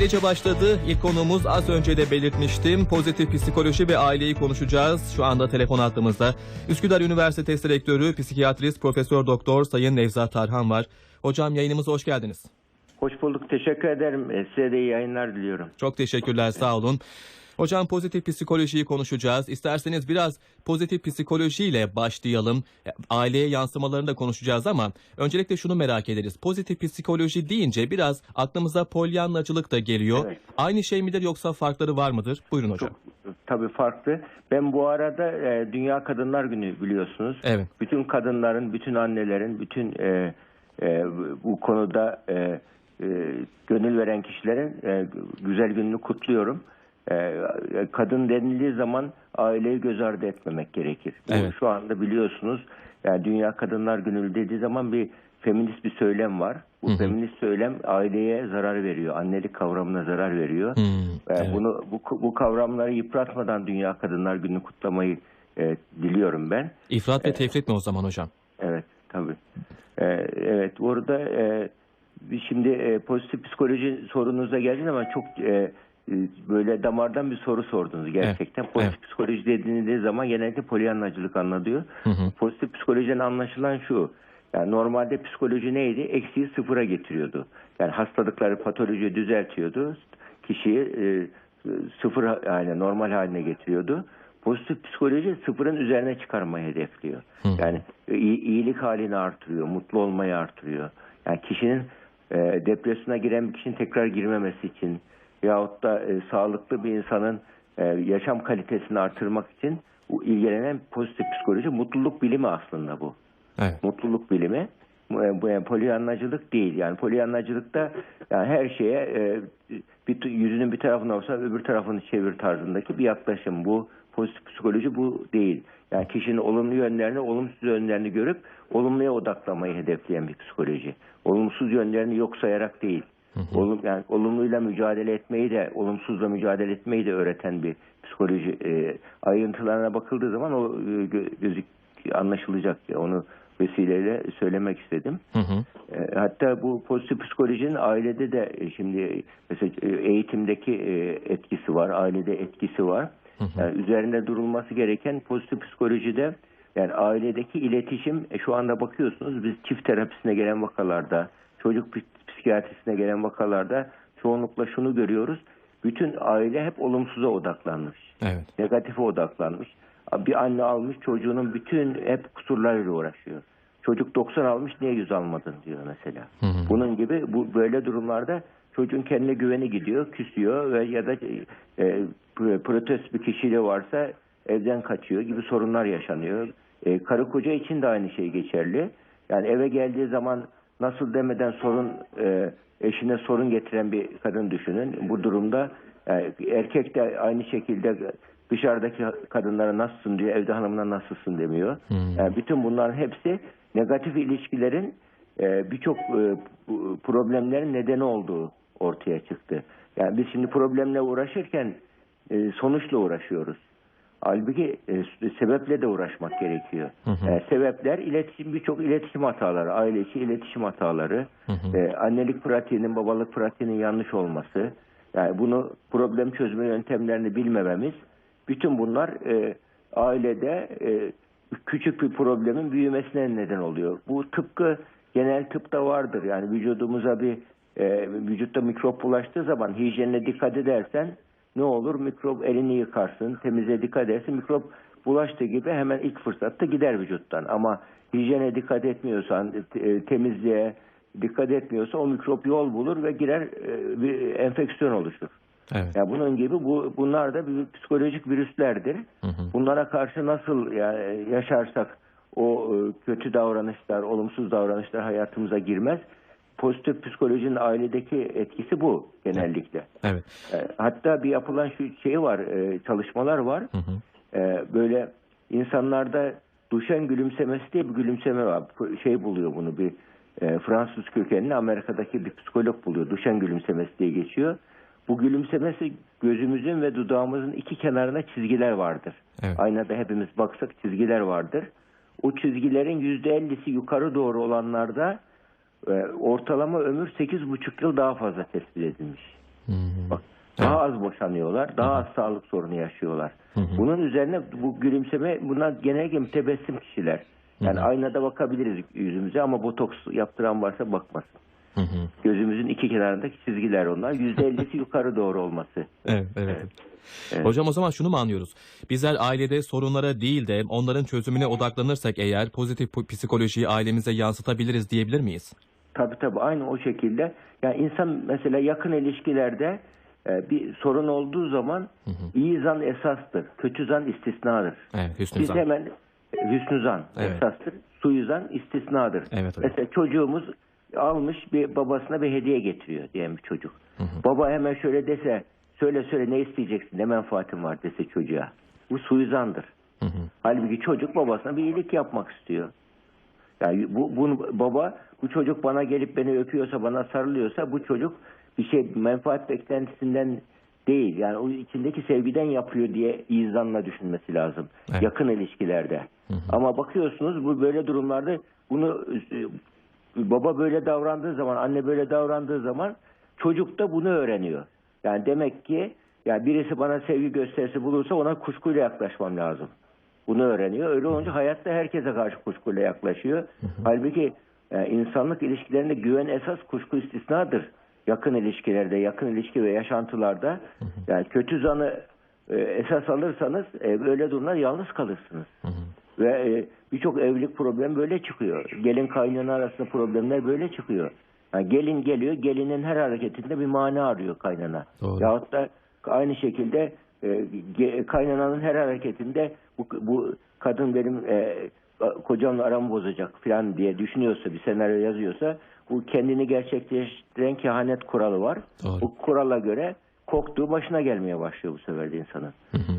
Ailece başladı. İlk konuğumuz az önce de belirtmiştim. Pozitif psikoloji ve aileyi konuşacağız. Şu anda telefon hattımızda. Üsküdar Üniversitesi Rektörü, psikiyatrist Profesör Doktor Sayın Nevzat Tarhan var. Hocam yayınımıza hoş geldiniz. Hoş bulduk. Teşekkür ederim. E, Size de iyi yayınlar diliyorum. Çok teşekkürler, sağ olun. Hocam pozitif psikolojiyi konuşacağız. İsterseniz biraz pozitif psikolojiyle başlayalım. E, Aileye yansımalarını da konuşacağız ama öncelikle şunu merak ederiz. Pozitif psikoloji deyince biraz aklımıza polyanlacılık da geliyor. Evet. Aynı şey midir yoksa farkları var mıdır? Buyurun hocam. Tabii farklı. Ben bu arada e, Dünya Kadınlar Günü biliyorsunuz. Evet. Bütün kadınların, bütün annelerin, bütün e, e, bu konuda e, e, gönül veren kişilerin e, güzel gününü kutluyorum. E, kadın denildiği zaman aileyi göz ardı etmemek gerekir. Evet. Şu anda biliyorsunuz yani Dünya Kadınlar Günü dediği zaman bir feminist bir söylem var. Bu Hı hı. feminist söylem aileye zarar veriyor. Annelik kavramına zarar veriyor. Hmm, Ee, evet. Bunu bu, bu kavramları yıpratmadan Dünya Kadınlar Günü kutlamayı e, diliyorum ben. İfrat ve tefrit mi o zaman hocam? Evet tabii. Ee, evet burada e, şimdi e, pozitif psikoloji sorunuza geldiğiniz zaman çok e, e, böyle damardan bir soru sordunuz gerçekten. Evet, Pozitif evet. psikoloji dediğiniz zaman genellikle polyanlacılık anlatıyor. Hı hı. Pozitif psikolojiden anlaşılan şu. Yani normalde psikoloji neydi? Eksiği sıfıra getiriyordu. Yani hastalıkları patolojiyi düzeltiyordu. Kişiyi e, sıfır haline, normal haline getiriyordu. Pozitif psikoloji sıfırın üzerine çıkarmayı hedefliyor. Hı. Yani iyi- iyilik halini artırıyor, mutlu olmayı artırıyor. Yani kişinin e, depresyona giren bir kişinin tekrar girmemesi için yahut da e, sağlıklı bir insanın e, yaşam kalitesini artırmak için ilgilenen pozitif psikoloji mutluluk bilimi aslında bu Evet. mutluluk bilimi. Bu bu yani polyanlacılık değil. Yani polyanlacılıkta yani her şeye e, bir, yüzünün bir tarafına olsa öbür tarafını çevir tarzındaki bir yaklaşım. Bu pozitif psikoloji bu değil. Yani kişinin olumlu yönlerini, olumsuz yönlerini görüp olumluya odaklamayı hedefleyen bir psikoloji. Olumsuz yönlerini yok sayarak değil. Olum, yani olumluyla mücadele etmeyi de, olumsuzla mücadele etmeyi de öğreten bir psikoloji. E, ayrıntılarına bakıldığı zaman o e, gö- gözük anlaşılacak. Onu vesileyle söylemek istedim. Hı hı. E, Hatta bu pozitif psikolojinin ailede de e, şimdi mesela e, eğitimdeki e, etkisi var, ailede etkisi var. Yani üzerinde durulması gereken pozitif psikolojide yani ailedeki iletişim e, şu anda bakıyorsunuz biz çift terapisine gelen vakalarda, çocuk psikiyatrisine gelen vakalarda çoğunlukla şunu görüyoruz. Bütün aile hep olumsuza odaklanmış Evet. negatife odaklanmış. Bir anne almış çocuğunun bütün hep kusurlarıyla uğraşıyor. Çocuk 90 almış niye 100 almadın diyor mesela. Hı hı. Bunun gibi bu böyle durumlarda çocuğun kendine güveni gidiyor, küsüyor ve ya da e, protest bir kişiyle varsa evden kaçıyor gibi sorunlar yaşanıyor. E, karı koca için de aynı şey geçerli. Yani eve geldiği zaman nasıl demeden sorun e, eşine sorun getiren bir kadın düşünün. Bu durumda yani erkek de aynı şekilde dışarıdaki kadınlara nasılsın diyor, evde hanımına nasılsın demiyor. Hmm. Yani bütün bunların hepsi negatif ilişkilerin e, birçok e, problemlerin nedeni olduğu ortaya çıktı. Yani biz şimdi problemle uğraşırken e, sonuçla uğraşıyoruz. Halbuki e, sebeple de uğraşmak gerekiyor. Hı hı. E, sebepler iletişim birçok iletişim hataları, aile içi iletişim hataları, Hı hı. e, annelik pratiğinin, babalık pratiğinin yanlış olması, yani bunu problem çözme yöntemlerini bilmememiz, bütün bunlar e, ailede e, küçük bir problemin büyümesine neden oluyor. Bu tıpkı genel tıpta vardır. Yani vücudumuza bir e, vücutta mikrop bulaştığı zaman hijyenine dikkat edersen ne olur? Mikrop elini yıkarsın, temize dikkat edersin. Mikrop bulaştığı gibi hemen ilk fırsatta gider vücuttan. Ama hijyene dikkat etmiyorsan, e, temizliğe dikkat etmiyorsa o mikrop yol bulur ve girer e, bir enfeksiyon oluşur. Evet. Ya bunun gibi bu bunlar da bir psikolojik virüslerdir. Hı hı. Bunlara karşı nasıl yani yaşarsak o e, kötü davranışlar, olumsuz davranışlar hayatımıza girmez. Pozitif psikolojinin ailedeki etkisi bu genellikle. Evet. E, Hatta bir yapılan şu şey var, e, çalışmalar var. Hı hı. E, Böyle insanlarda duşen gülümsemesi diye bir gülümseme var. Şey buluyor bunu bir e, Fransız kökenli Amerika'daki bir psikolog buluyor. Duşen gülümsemesi diye geçiyor. Bu gülümsemesi gözümüzün ve dudağımızın iki kenarına çizgiler vardır. Evet. Aynada hepimiz baksak çizgiler vardır. O çizgilerin yüzde ellisi yukarı doğru olanlarda ortalama ömür 8,5 yıl daha fazla tespit edilmiş. Hı hı. Daha az boşanıyorlar. Daha az sağlık sorunu yaşıyorlar. Bunun üzerine bu gülümseme bunlar genellikle mütebessim kişiler. Yani aynada bakabiliriz yüzümüze ama botoks yaptıran varsa bakmasın. Hı hı. Gözümüzün iki kenarındaki çizgiler onlar. Yüzde ellisi yukarı doğru olması. Evet, evet. Hocam o zaman şunu mu anlıyoruz? Bizler ailede sorunlara değil de onların çözümüne odaklanırsak eğer pozitif psikolojiyi ailemize yansıtabiliriz diyebilir miyiz? Tabii tabii aynı o şekilde. Yani insan mesela yakın ilişkilerde e, bir sorun olduğu zaman iyi zan esastır. Kötü zan istisnadır. Evet, Hüsnü Biz Zan. hemen e, hüsnü zan Evet. esastır. Suizan istisnadır. Evet hocam. Mesela çocuğumuz almış bir babasına bir hediye getiriyor diyelim bir çocuk. Baba hemen şöyle dese söyle söyle ne isteyeceksin ne menfaatin var dese çocuğa. Bu suizandır. Hı hı. Halbuki çocuk babasına bir iyilik yapmak istiyor. Yani bu, bunu baba bu çocuk bana gelip beni öpüyorsa bana sarılıyorsa bu çocuk bir şey menfaat beklentisinden değil. Yani o içindeki sevgiden yapıyor diye izanla düşünmesi lazım. Evet. Yakın ilişkilerde. Ama bakıyorsunuz bu böyle durumlarda bunu e, baba böyle davrandığı zaman anne böyle davrandığı zaman çocuk da bunu öğreniyor. Yani demek ki yani birisi bana sevgi gösterisi bulursa ona kuşkuyla yaklaşmam lazım. Bunu öğreniyor. Öyle olunca hayatta herkese karşı kuşkuyla yaklaşıyor. Halbuki e, insanlık ilişkilerinde güven esas kuşku istisnadır. Yakın ilişkilerde, yakın ilişki ve yaşantılarda yani kötü zanı e, esas alırsanız e, böyle durumlar yalnız kalırsınız. Ve e, birçok evlilik problemi böyle çıkıyor. Gelin kaynana arasında problemler böyle çıkıyor. Yani gelin geliyor, gelinin her hareketinde bir mana arıyor kaynana. Doğru. Yahut da aynı şekilde e, kaynananın her hareketinde bu, bu kadın benim e, kocamla aramı bozacak falan diye düşünüyorsa, bir senaryo yazıyorsa bu kendini gerçekleştiren kehanet kuralı var. Doğru. Bu kurala göre korktuğu başına gelmeye başlıyor bu sefer de insanın.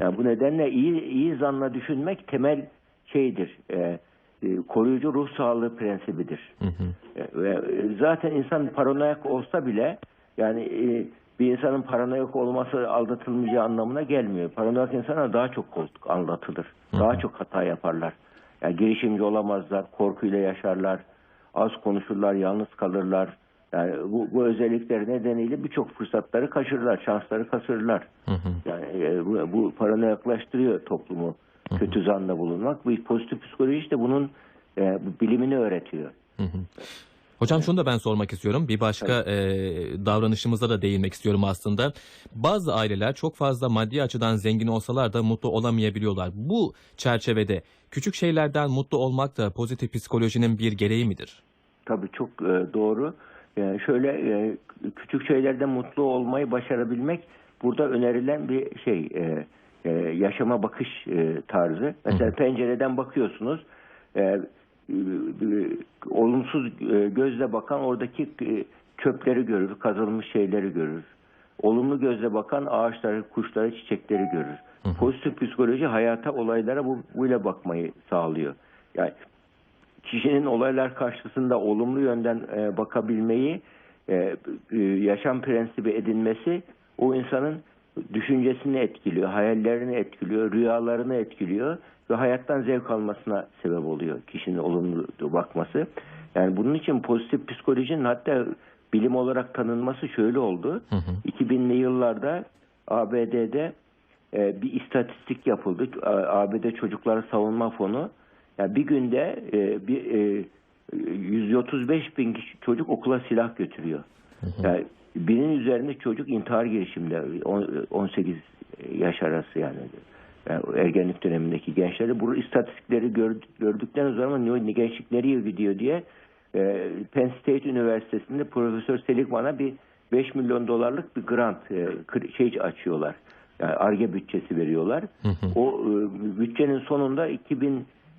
Yani bu nedenle iyi iyi zanla düşünmek temel şeydir. E, e, koruyucu ruh sağlığı prensibidir. Hı hı. E, Ve zaten insan paranoyak olsa bile yani e, bir insanın paranoyak olması aldatılmayacağı anlamına gelmiyor. Paranoyak insanlar daha çok koltuk aldatılır. Daha çok hata yaparlar. Yani girişimci olamazlar, korkuyla yaşarlar, az konuşurlar, yalnız kalırlar. Yani bu, bu özellikleri nedeniyle birçok fırsatları kaçırırlar, şansları. Hı hı. Yani e, bu, bu paranoyaklaştırıyor toplumu. Kötü zanla bulunmak. Bu pozitif psikoloji işte bunun e, bilimini öğretiyor. Hı hı. Hocam şunu da ben sormak istiyorum. Bir başka e, davranışımıza da değinmek istiyorum aslında. Bazı aileler çok fazla maddi açıdan zengin olsalar da mutlu olamayabiliyorlar. Bu çerçevede küçük şeylerden mutlu olmak da pozitif psikolojinin bir gereği midir? Tabii çok e, doğru. Yani şöyle e, küçük şeylerden mutlu olmayı başarabilmek burada önerilen bir şey. e, e, yaşama bakış e, tarzı. Mesela pencereden bakıyorsunuz. e, olumsuz e, gözle bakan oradaki e, çöpleri görür, kazılmış şeyleri görür. Olumlu gözle bakan ağaçları, kuşları, çiçekleri görür. Pozitif psikoloji hayata, olaylara bu, buyla bakmayı sağlıyor. Yani kişinin olaylar karşısında olumlu yönden e, bakabilmeyi e, e, yaşam prensibi edinmesi o insanın düşüncesini etkiliyor, hayallerini etkiliyor, rüyalarını etkiliyor ve hayattan zevk almasına sebep oluyor kişinin olumlu bakması. Yani bunun için pozitif psikolojinin hatta bilim olarak tanınması şöyle oldu. 2000'li yıllarda ABD'de e, bir istatistik yapıldı. ABD Çocukları Savunma Fonu yani bir günde e, bir e, 135 bin kişi, çocuk okula silah götürüyor. Yani binin üzerinde çocuk intihar girişiminde on- 18 yaş arası yani. Yani ergenlik dönemindeki gençleri bu istatistikleri gör- gördükten sonra ne gençlik nereye gidiyor diye e, Penn State Üniversitesi'nde Profesör Seligman'a bir 5 milyon dolarlık bir grant e, şey açıyorlar. Yani ARGE bütçesi veriyorlar. O e, bütçenin sonunda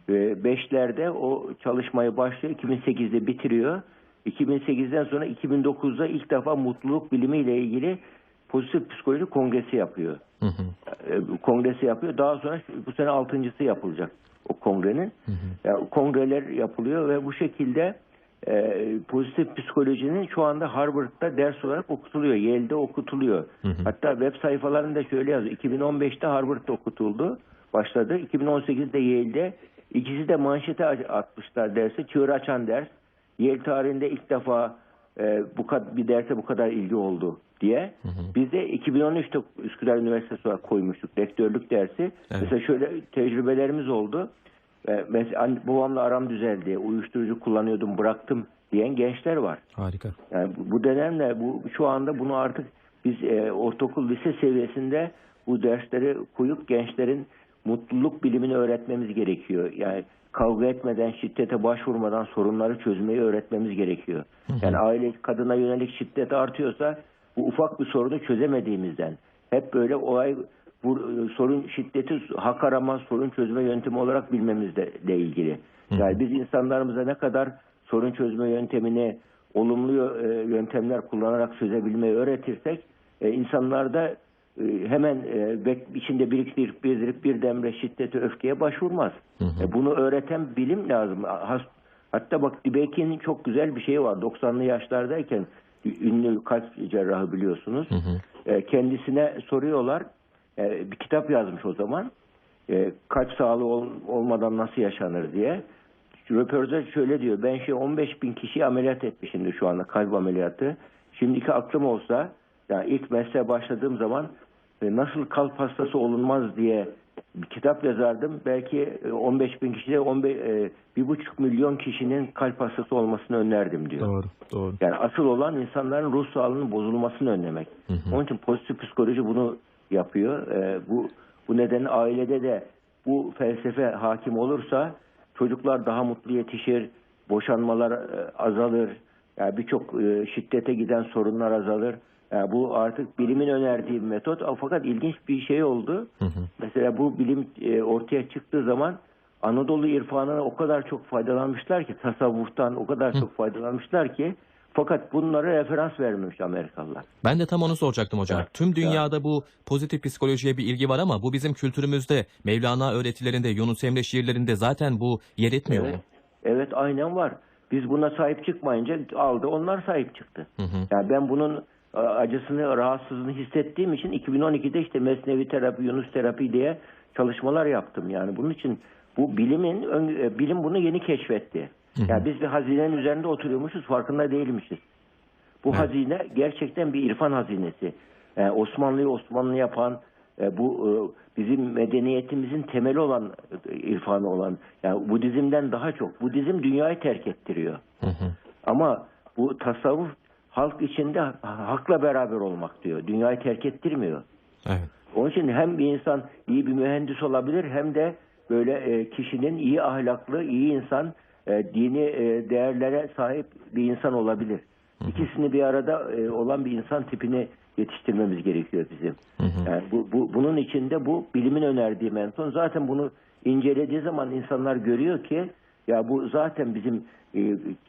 2005'lerde o çalışmayı başlıyor. 2008'de bitiriyor. 2008'den sonra 2009'da ilk defa mutluluk bilimiyle ilgili pozitif psikoloji kongresi yapıyor. Hı hı. E, kongresi yapıyor. Daha sonra bu sene altıncısı yapılacak o kongrenin. Yani kongreler yapılıyor ve bu şekilde e, pozitif psikolojinin şu anda Harvard'da ders olarak okutuluyor. Yale'de okutuluyor. Hatta web sayfalarında şöyle yazıyor. 2015'te Harvard'da okutuldu. Başladı. 2018'de Yale'de ikisi de manşete atmışlar dersi. Çığır açan ders. Yale tarihinde ilk defa e, bu bir derse bu kadar ilgi oldu diye. Biz de 2013'te Üsküdar Üniversitesi olarak koymuştuk rektörlük dersi. Mesela şöyle tecrübelerimiz oldu. Ee, Mesela babamla aram düzeldi, uyuşturucu kullanıyordum bıraktım diyen gençler var. Harika. Yani bu, bu dönemle bu şu anda bunu artık biz e, ortaokul lise seviyesinde bu dersleri koyup gençlerin mutluluk bilimini öğretmemiz gerekiyor. Yani kavga etmeden, şiddete başvurmadan sorunları çözmeyi öğretmemiz gerekiyor. Yani aile kadına yönelik şiddet artıyorsa bu ufak bir sorunu çözemediğimizden hep böyle olay bu sorun şiddeti hak arama, sorun çözme yöntemi olarak bilmemizle de ilgili. Yani biz insanlarımıza ne kadar sorun çözme yöntemini olumlu e, yöntemler kullanarak çözebilmeyi öğretirsek e, insanlar da e, hemen e, içinde biriktirip biriktirip birdenbire şiddete öfkeye başvurmaz. E, bunu öğreten bilim lazım. Hatta bak Dibek'in çok güzel bir şeyi var. 90'lı yaşlardayken ünlü kalp cerrahı biliyorsunuz. E, kendisine soruyorlar. E, bir kitap yazmış o zaman. E, kalp sağlığı ol- olmadan nasıl yaşanır diye. Röportaj şöyle diyor. Ben şey 15 bin kişiyi ameliyat etmişimdir şu anda kalp ameliyatı. Şimdiki aklım olsa yani ilk mesleğe başladığım zaman e, nasıl kalp hastası olunmaz diye bir kitap yazardım. Belki e, 15 bin kişide 15, e, bir buçuk milyon kişinin kalp hastası olmasını önerdim diyor. Doğru. Doğru. Yani asıl olan insanların ruh sağlığının bozulmasını önlemek. Onun için pozitif psikoloji bunu yapıyor. Ee, bu bu nedenle ailede de bu felsefe hakim olursa çocuklar daha mutlu yetişir, boşanmalar e, azalır, yani birçok e, şiddete giden sorunlar azalır. Yani bu artık bilimin önerdiği bir metot. Fakat ilginç bir şey oldu. Mesela bu bilim e, ortaya çıktığı zaman Anadolu irfanına o kadar çok faydalanmışlar ki tasavvuftan o kadar çok faydalanmışlar ki fakat bunlara referans vermemiş Amerikalılar. Ben de tam onu soracaktım hocam. Evet. Tüm dünyada bu pozitif psikolojiye bir ilgi var ama bu bizim kültürümüzde, Mevlana öğretilerinde, Yunus Emre şiirlerinde zaten bu yer etmiyor Evet. mu? Evet aynen var. Biz buna sahip çıkmayınca aldı onlar sahip çıktı. Yani ben bunun e, acısını, rahatsızlığını hissettiğim için 2012'de işte mesnevi terapi, Yunus terapi diye çalışmalar yaptım. Yani bunun için bu bilimin e, bilim bunu yeni keşfetti. Yani biz bir hazinenin üzerinde oturuyormuşuz, farkında değilmişiz. Bu hazine gerçekten bir irfan hazinesi. Yani Osmanlı'yı Osmanlı yapan, e, bu e, bizim medeniyetimizin temeli olan e, irfanı olan, yani Budizm'den daha çok. Budizm dünyayı terk ettiriyor. Ama bu tasavvuf halk içinde ha- hakla beraber olmak diyor. Dünyayı terk ettirmiyor. Evet. Onun için hem bir insan iyi bir mühendis olabilir hem de böyle e, kişinin iyi ahlaklı, iyi insan, e, dini e, değerlere sahip bir insan olabilir. İkisini bir arada e, olan bir insan tipini yetiştirmemiz gerekiyor bizim. Yani bu, bu bunun içinde bu bilimin önerdiği menton. Zaten bunu incelediği zaman insanlar görüyor ki ya bu zaten bizim e,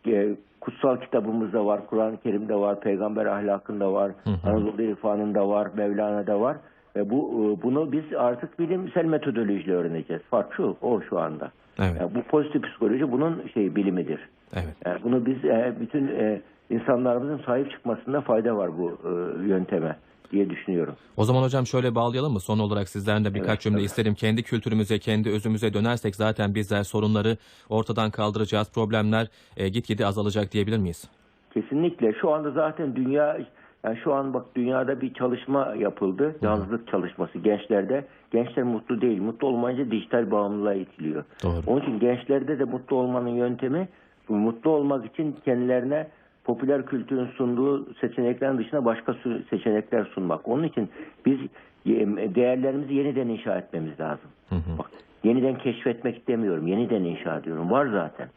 e, kutsal kitabımızda var, Kur'an-ı Kerim'de var, peygamber ahlakında var, Anadolu irfanında var, Mevlana'da var. E, bu e, bunu biz artık bilimsel metodolojiyle öğreneceğiz. Fark şu, o şu anda. Evet. Yani bu pozitif psikoloji bunun şey bilimidir. Evet. Yani bunu biz e, bütün e, insanlarımızın sahip çıkmasında fayda var bu e, yönteme diye düşünüyorum. O zaman hocam şöyle bağlayalım mı? Son olarak sizden de birkaç Evet, cümle tabii. isterim. Kendi kültürümüze, kendi özümüze dönersek zaten bizler sorunları ortadan kaldıracağız. Problemler e, gitgide azalacak diyebilir miyiz? Kesinlikle. Şu anda zaten dünya yani şu an bak dünyada bir çalışma yapıldı. Yalnızlık çalışması gençlerde. Gençler mutlu değil. Mutlu olmayınca dijital bağımlılığa itiliyor. Doğru. Onun için gençlerde de mutlu olmanın yöntemi mutlu olmak için kendilerine popüler kültürün sunduğu seçeneklerin dışında başka seçenekler sunmak. Onun için biz değerlerimizi yeniden inşa etmemiz lazım. Bak, yeniden keşfetmek demiyorum. Yeniden inşa diyorum. Var zaten.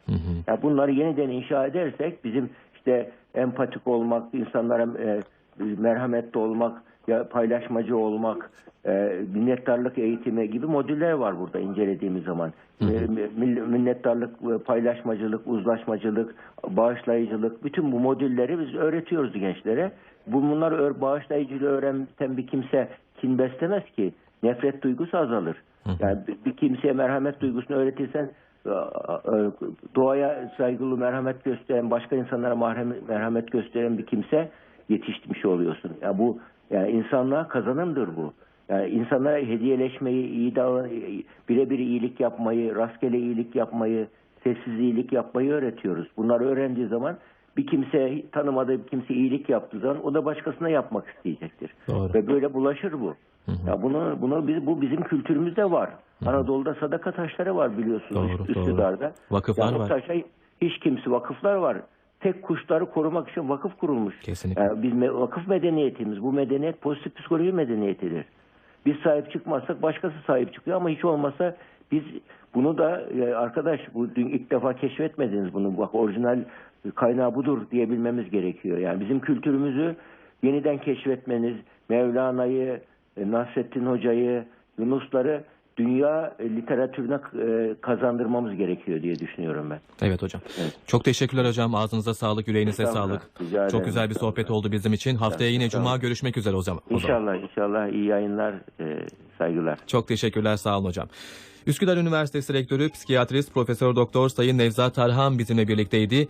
Ya bunları yeniden inşa edersek bizim işte empatik olmak, insanlara e, merhametli olmak, ya paylaşmacı olmak, e, minnettarlık eğitimi gibi modüller var burada incelediğimiz zaman. E, mill- minnettarlık, e, paylaşmacılık, uzlaşmacılık, bağışlayıcılık bütün bu modülleri biz öğretiyoruz gençlere. Bu bunları ör, bağışlayıcılığı öğreten bir kimse kin beslemez ki. Nefret duygusu azalır. Yani bir- kimseye merhamet duygusunu öğretirsen e, e, doğaya saygılı merhamet gösteren, başka insanlara merhamet gösteren bir kimse yetişmiş oluyorsun. Ya bu yani insanlığa kazanımdır bu. Yani insanlara hediyeleşmeyi, iyi davran, birebir iyilik yapmayı, rastgele iyilik yapmayı, sessiz iyilik yapmayı öğretiyoruz. Bunları öğrendiği zaman bir kimse tanımadığı bir kimse iyilik yaptığı zaman o da başkasına yapmak isteyecektir. Doğru. Ve böyle bulaşır bu. Ya bunu bunu biz bu bizim kültürümüzde var. Anadolu'da sadaka taşları var biliyorsunuz Doğru, Üst- doğru. Üsküdar'da. Vakıflar Ya bu var. taşa hiç kimse vakıflar var. Tek kuşları korumak için vakıf kurulmuş. Kesinlikle. Yani biz me- vakıf medeniyetimiz. Bu medeniyet pozitif psikoloji medeniyetidir. Biz sahip çıkmazsak başkası sahip çıkıyor ama hiç olmazsa biz bunu da e, arkadaş bu dün ilk defa keşfetmediniz bunu. Bak orijinal kaynağı budur diyebilmemiz gerekiyor. Yani bizim kültürümüzü yeniden keşfetmeniz, Mevlana'yı, e, Nasrettin Hoca'yı, Yunusları dünya e, literatürüne e, kazandırmamız gerekiyor diye düşünüyorum ben. Evet hocam. Evet. Çok teşekkürler hocam. Ağzınıza sağlık, yüreğinize sağlık. Rica. Çok güzel bir sohbet oldu bizim için. Haftaya yine cuma görüşmek üzere hocam. O zaman. İnşallah inşallah iyi yayınlar, e, saygılar. Çok teşekkürler sağ olun hocam. Üsküdar Üniversitesi Rektörü Psikiyatrist Profesör Doktor Sayın Nevzat Tarhan bizimle birlikteydi.